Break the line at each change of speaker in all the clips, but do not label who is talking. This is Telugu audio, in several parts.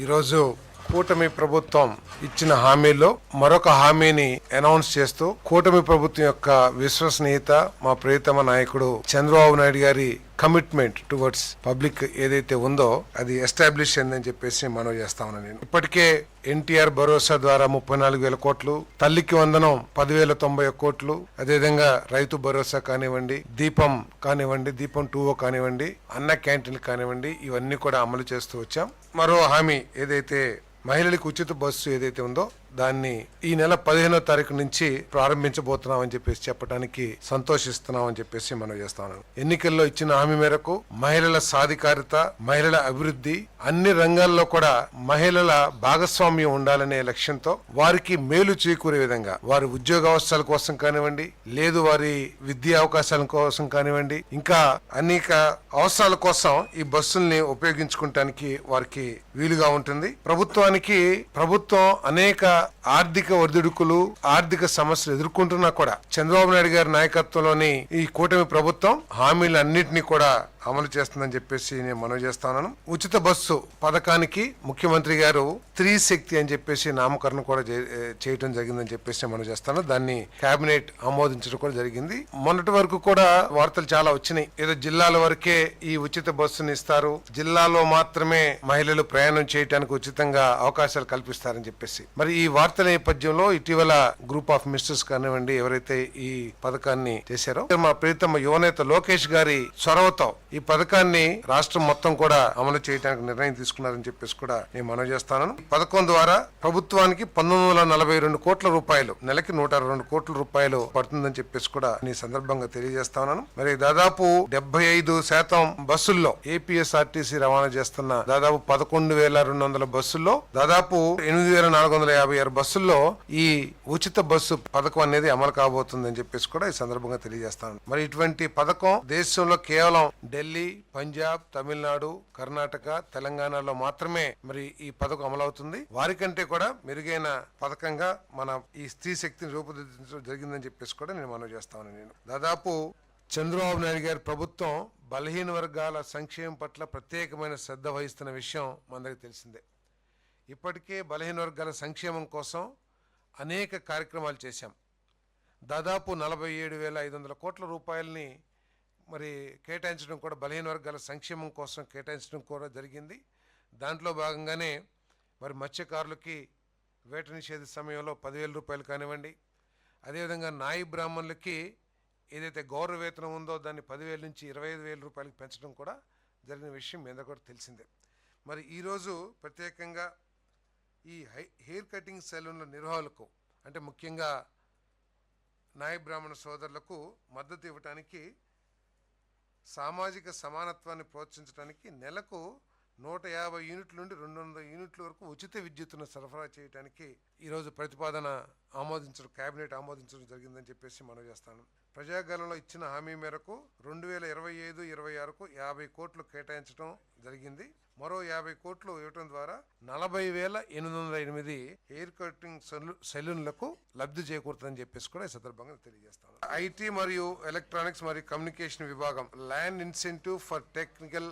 ఈరోజు కూటమి ప్రభుత్వం ఇచ్చిన హామీలో మరొక హామీని అనౌన్స్ చేస్తూ కూటమి ప్రభుత్వం యొక్క విశ్వసనీయత మా ప్రియతమ నాయకుడు చంద్రబాబు నాయుడు గారి కమిట్మెంట్ టువర్డ్స్ పబ్లిక్ ఏదైతే ఉందో అది ఎస్టాబ్లిష్ అయిందని చెప్పేసి మనం చేస్తా ఉన్నాను నేను. ఇప్పటికే ఎన్టీఆర్ భరోసా ద్వారా ముప్పై నాలుగు వేల కోట్లు తల్లికి వందనం పదివేల తొంభై ఒక్క కోట్లు అదేవిధంగా రైతు భరోసా కానివ్వండి దీపం కానివ్వండి దీపం టూ కానివ్వండి అన్న క్యాంటీన్ కానివ్వండి ఇవన్నీ కూడా అమలు చేస్తూ వచ్చాం. మరో హామీ ఏదైతే మహిళలకు ఉచిత బస్సు ఏదైతే ఉందో దాన్ని ఈ నెల పదిహేనో తారీఖు నుంచి ప్రారంభించబోతున్నామని చెప్పేసి చెప్పడానికి సంతోషిస్తున్నామని చెప్పేసి మనం చేస్తాను ఎన్నికల్లో ఇచ్చిన హామీ మేరకు మహిళల సాధికారిత మహిళల అభివృద్ధి అన్ని రంగాల్లో కూడా మహిళల భాగస్వామ్యం ఉండాలనే లక్ష్యంతో వారికి మేలు చేకూరే విధంగా వారి ఉద్యోగ అవసరాల కోసం కానివ్వండి లేదు వారి విద్యా అవకాశాల కోసం కానివ్వండి ఇంకా అనేక అవసరాల కోసం ఈ బస్సుల్ని ఉపయోగించుకుంటానికి వారికి వీలుగా ఉంటుంది. ప్రస్తుతానికి ప్రభుత్వం అనేక ఆర్థిక ఒడిదుడుకులు ఆర్థిక సమస్యలు ఎదుర్కొంటున్నా కూడా చంద్రబాబు నాయుడు గారి నాయకత్వంలోని ఈ కూటమి ప్రభుత్వం హామీలన్నింటినీ కూడా అమలు చేస్తుందని చెప్పేసి నేను మనవి చేస్తాను ఉచిత బస్సు పథకానికి ముఖ్యమంత్రి గారు స్త్రీ శక్తి అని చెప్పేసి నామకరణ కూడా చే- చేయటం జరిగిందని చెప్పేసి మనం చేస్తాను దాన్ని కేబినెట్ ఆమోదించడం కూడా జరిగింది. మొన్నటి వరకు కూడా వార్తలు చాలా వచ్చినాయి. ఏదో జిల్లాల వరకే ఈ ఉచిత బస్సుని ఇస్తారు. జిల్లాలో మాత్రమే మహిళలు ప్రయాణం చేయడానికి ఉచితంగా అవకాశాలు కల్పిస్తారని చెప్పేసి. మరి ఈ వార్తల నేపథ్యంలో ఇటీవల గ్రూప్ ఆఫ్ మినిస్టర్స్ కానివ్వండి ఎవరైతే ఈ పథకాన్ని చేశారో మా ప్రీతమ యువనేత లోకేష్ గారి చొరవతో ఈ పథకాన్ని రాష్ట్రం మొత్తం కూడా అమలు చేయడానికి నిర్ణయం తీసుకున్నారని చెప్పేసి కూడా నేను మనవి చేస్తాను. పథకం ద్వారా ప్రభుత్వానికి పంతొమ్మిది వందల నలభై రెండు కోట్ల రూపాయలు నెలకి నూట అరవై రెండు కోట్ల రూపాయలు పడుతుందని చెప్పేసి కూడా నీ సందర్భంగా తెలియజేస్తాను మరి దాదాపు డెబ్బై ఐదు శాతం బస్సుల్లో ఏపీఎస్ఆర్టీసీ రవాణా చేస్తున్న దాదాపు పదకొండు వేల రెండు వందల బస్సుల్లో దాదాపు ఎనిమిది వేల నాలుగు వందల యాభై ఆరు బస్సుల్లో ఈ ఉచిత బస్సు పథకం అనేది అమలు కాబోతుందని చెప్పేసి కూడా ఈ సందర్భంగా తెలియజేస్తాను. మరి ఇటువంటి పథకం దేశంలో కేవలం ఢిల్లీ పంజాబ్ తమిళనాడు కర్ణాటక తెలంగాణలో మాత్రమే మరి ఈ పథకం అమలవుతుంది. వారికంటే కూడా మెరుగైన పథకంగా మన ఈ స్త్రీ శక్తిని రూపుదిద్దించడం జరిగిందని చెప్పేసి కూడా నేను మనవి చేస్తాను నేను. దాదాపు చంద్రబాబు నాయుడు గారి ప్రభుత్వం బలహీన వర్గాల సంక్షేమం పట్ల ప్రత్యేకమైన శ్రద్ధ వహిస్తున్న విషయం మనందరికీ తెలిసిందే. ఇప్పటికే బలహీన వర్గాల సంక్షేమం కోసం అనేక కార్యక్రమాలు చేశాం. దాదాపు నలభై ఏడు వేల ఐదు వందల కోట్ల రూపాయలని మరి కేటాయించడం కూడా బలహీన వర్గాల సంక్షేమం కోసం కేటాయించడం కూడా జరిగింది. దాంట్లో భాగంగానే మరి మత్స్యకారులకి వేట నిషేధ సమయంలో పదివేల రూపాయలు కానివ్వండి అదేవిధంగా నాయి బ్రాహ్మణులకి ఏదైతే గౌరవ వేతనం ఉందో దాన్ని పదివేల నుంచి ఇరవై ఐదు వేల రూపాయలకి పెంచడం కూడా జరిగిన విషయం మీద కూడా తెలిసిందే. మరి ఈరోజు ప్రత్యేకంగా ఈ హై హెయిర్ కటింగ్ సెలూన్ల నిర్వాహకులకు అంటే ముఖ్యంగా నాయ బ్రాహ్మణ సోదరులకు మద్దతు ఇవ్వటానికి సామాజిక సమానత్వాన్ని ప్రోత్సహించడానికి నెలకు నూట యాభై యూనిట్ల నుండి రెండు వందల యూనిట్ల వరకు ఉచిత విద్యుత్తును సరఫరా చేయడానికి ఈరోజు ప్రతిపాదన ఆమోదించడం కేబినెట్ ఆమోదించడం జరిగిందని చెప్పేసి మనం చేస్తాను. ప్రజాగాలంలో ఇచ్చిన హామీ మేరకు రెండు వేల ఇరవై ఐదు ఇరవై ఆరుకు యాభై కోట్లు కేటాయించడం జరిగింది. మరో యాభై కోట్లు ఇవ్వడం ద్వారా నలభై వేల ఎనిమిది వందల ఎనిమిది హెయిర్ కటింగ్ సెలూన్లకు లబ్ధి చేకూరుతుందని చెప్పేసి కూడా ఈ సందర్భంగా తెలియజేస్తాను. ఐటీ మరియు ఎలక్ట్రానిక్స్ మరియు కమ్యూనికేషన్ విభాగం land incentive for technical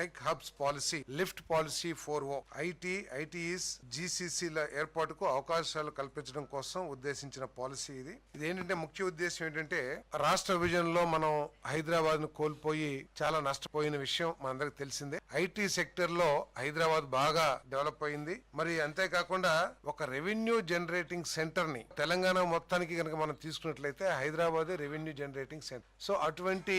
tech hubs policy lift policy four O. IT ITES జీసీసీల ఏర్పాటుకు అవకాశాలు కల్పించడం కోసం ఉద్దేశించిన పాలసీ ఇది. ఇది ఏంటంటే ముఖ్య ఉద్దేశం ఏంటంటే రాష్ట్ర విభజనలో మనం హైదరాబాద్ను కోల్పోయి చాలా నష్టపోయిన విషయం మనందరికి తెలిసిందే. ఐటీ సెక్టర్లో హైదరాబాద్ బాగా డెవలప్ అయింది. మరి అంతేకాకుండా ఒక రెవెన్యూ జనరేటింగ్ సెంటర్ని తెలంగాణ మొత్తానికి కనుక మనం తీసుకున్నట్లయితే Hyderabad revenue generating centre. So అటువంటి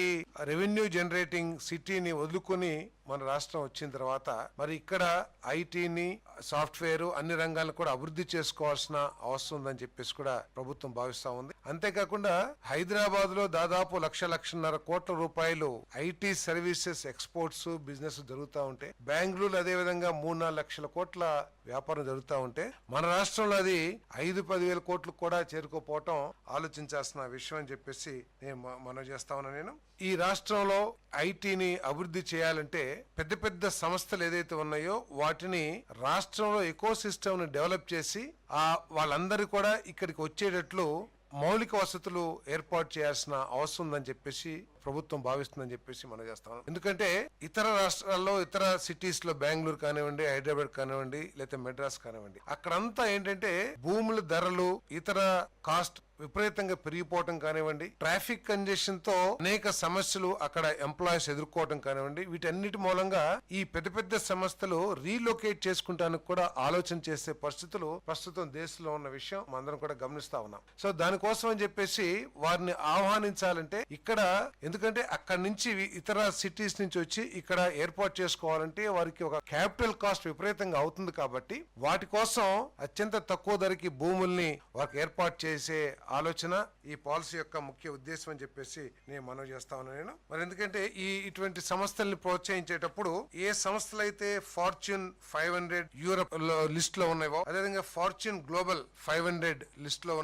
రెవెన్యూ జనరేటింగ్ సిటీని వదులుకొని మన రాష్ట్రం వచ్చిన తర్వాత మరి ఇక్కడ ఐటీని సాఫ్ట్వేర్ అన్ని రంగాలను కూడా అభివృద్ధి చేసుకోవాల్సిన అవసరం ఉందని చెప్పేసి కూడా ప్రభుత్వం భావిస్తా ఉంది. అంతేకాకుండా హైదరాబాద్ లో దాదాపు లక్ష లక్షన్నర కోట్ల రూపాయలు ఐటీ సర్వీసెస్ ఎక్స్పోర్ట్స్ బిజినెస్ జరుగుతూ ఉంటే బెంగళూరు అదే విధంగా మూడు నాలుగు లక్షల కోట్ల వ్యాపారం జరుగుతూ ఉంటే మన రాష్ట్రంలో అది ఐదు పదివేల కోట్లు కూడా చేరుకోపోవటం ఆలోచించాల్సిన విషయం అని చెప్పేసి నేను మనం చేస్తా ఉన్నా నేను. ఈ రాష్ట్రంలో ఐటీని అభివృద్ధి చేయాలంటే పెద్ద పెద్ద సంస్థలు ఏదైతే ఉన్నాయో వాటిని రాష్ట్రంలో ఎకో సిస్టమ్ని డెవలప్ చేసి ఆ వాళ్ళందరూ కూడా ఇక్కడికి వచ్చేటట్లు మౌలిక వసతులు ఏర్పాటు చేయాల్సిన అవసరం ఉందని చెప్పేసి ప్రభుత్వం భావిస్తుందని చెప్పేసి మనం చేస్తాం ఎందుకంటే ఇతర రాష్ట్రాల్లో ఇతర సిటీస్లో బెంగళూరు కానివ్వండి హైదరాబాద్ కానివ్వండి లేకపోతే మెడ్రాస్ కానివ్వండి అక్కడంతా ఏంటంటే భూముల ధరలు ఇతర కాస్ట్ విపరీతంగా పెరిగిపోవటం కానివ్వండి ట్రాఫిక్ కంజెషన్తో అనేక సమస్యలు అక్కడ ఎంప్లాయీస్ ఎదుర్కోవటం కానివ్వండి వీటన్నిటి మూలంగా ఈ పెద్ద పెద్ద సంస్థలు రీలొకేట్ చేసుకుంటానికి కూడా ఆలోచన చేసే పరిస్థితులు ప్రస్తుతం దేశంలో ఉన్న విషయం మనందరం కూడా గమనిస్తా ఉన్నాం. సో దానికోసం అని చెప్పేసి వారిని ఆహ్వానించాలంటే ఇక్కడ ఎందుకంటే అక్కడి నుంచి ఇతర సిటీస్ నుంచి వచ్చి ఇక్కడ ఏర్పాటు చేసుకోవాలంటే వారికి ఒక క్యాపిటల్ కాస్ట్ విపరీతంగా అవుతుంది కాబట్టి వాటి కోసం అత్యంత తక్కువ ధరకి భూముల్ని వారికి ఏర్పాటు చేసే ఆలోచన ఈ పాలసీ యొక్క ముఖ్య ఉద్దేశం అని చెప్పేసి నేను మనవి చేస్తా ఉన్నాను నేను. మరి ఎందుకంటే ఈ ఇటువంటి సంస్థల్ని ప్రోత్సహించేటప్పుడు ఏ సంస్థలు అయితే ఫార్చ్యూన్ ఫైవ్ హండ్రెడ్ యూరప్ లిస్ట్లో ఉన్నాయో అదేవిధంగా ఫార్చ్యూన్ గ్లోబల్ ఫైవ్ హండ్రెడ్ లిస్ట్లో ఉన్న